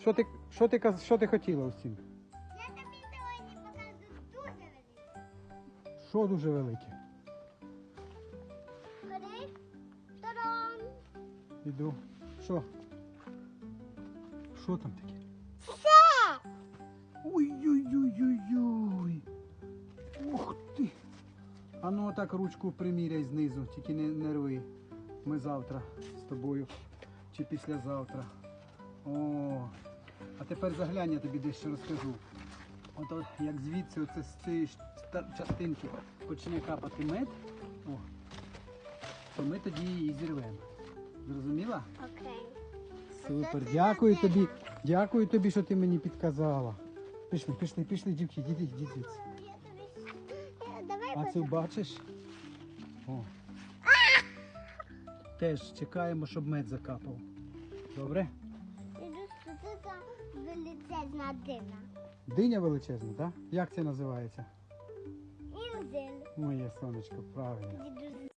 Що ти, що ти, каз- що ти хотіла, Устін? Я тобі сьогодні покажу дуже велике. Що дуже велике? Ходи. Іду. Що? Що там таке? Все. Ой-ой-ой-ой-ой. Ух ти. А ну так ручку приміряй знизу, тільки не, не рви. Ми завтра з тобою чи післязавтра. О, тепер заглянь, я тобі дещо розкажу. От, от як звідси оце з цієї частинки почне капати мед, о, то ми тоді її зірвемо. Зрозуміла? Окей. Супер, дякую тобі. Дякую тобі, що ти мені підказала. Пішли, пішли, пішли, дівки, діди, звідси. Давай А це бачиш? О. Теж чекаємо, щоб мед закапав. Добре? Що величезна дина. Диня величезна, так? Як це називається? Інзель. Моє сонечко, правильно. Дідусь